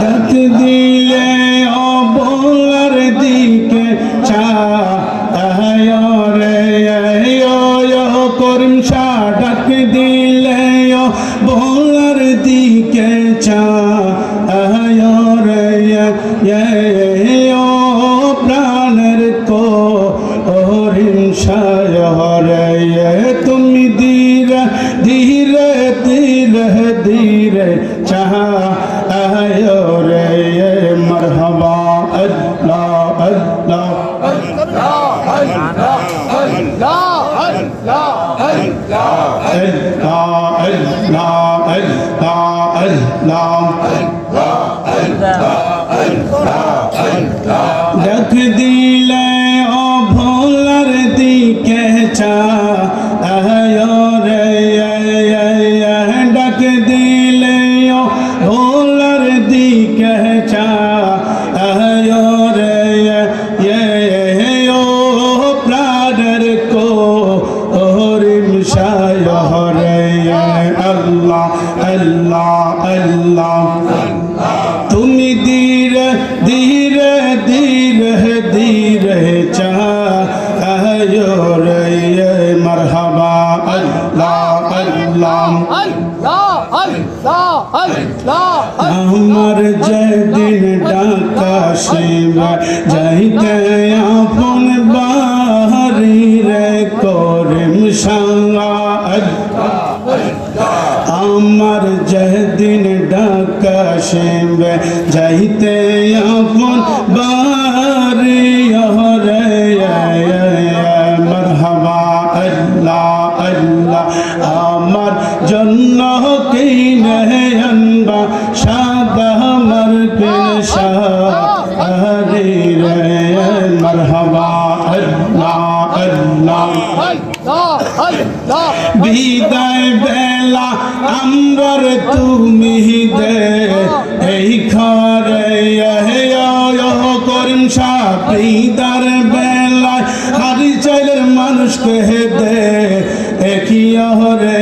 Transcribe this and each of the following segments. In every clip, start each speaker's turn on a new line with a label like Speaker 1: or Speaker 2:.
Speaker 1: ডাক দিলে অবলার দিকে চা রে করিম শাহ, ডাক দিলে অবলার দিকে চা রে প্রাণের কো হরিম রে, তুমি ধীরে ধীরে ধীরে ধীরে চাহা ডাক দিলে ও ভোলার দিকে চা প্রাণের কো হরিম শাহ রে আল্লাহ আল্লাহ আল্লাহ। তুমি ধীরে ধীরে ধীরে ধীরে চাহো রে মরহবা। আল্লাহ আল্লাহ। আমার যেদিন ডাকা শিব যাইতে আমার যেদিন ডাকা শিব যাইতে আপন বাহারি রে মরহবা আল্লাহ আল্লাহ আমার জন্য বিদায় বেলা আমরার তুমি দে, এই ঘরে করিম শাহ, বিদার বেলায় হারি চাইলের মানুষকে দে একই হরে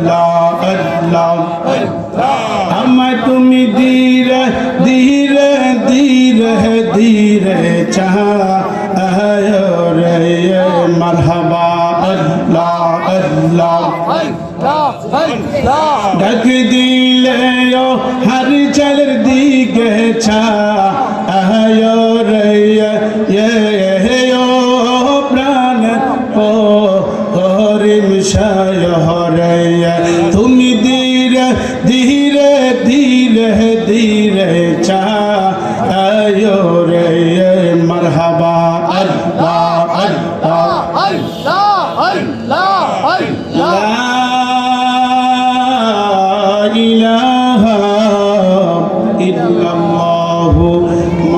Speaker 1: আল্লাহ। আল্লাহ আমায় তুমি ধীরে ধীরে ধীরে ধীরে চাহ রে মরহবা আল্লাহ আল্লাহ ডাক দিলে ও হর চলের দিকে ছা রে ও প্রাণ ও হরিম শায় হরে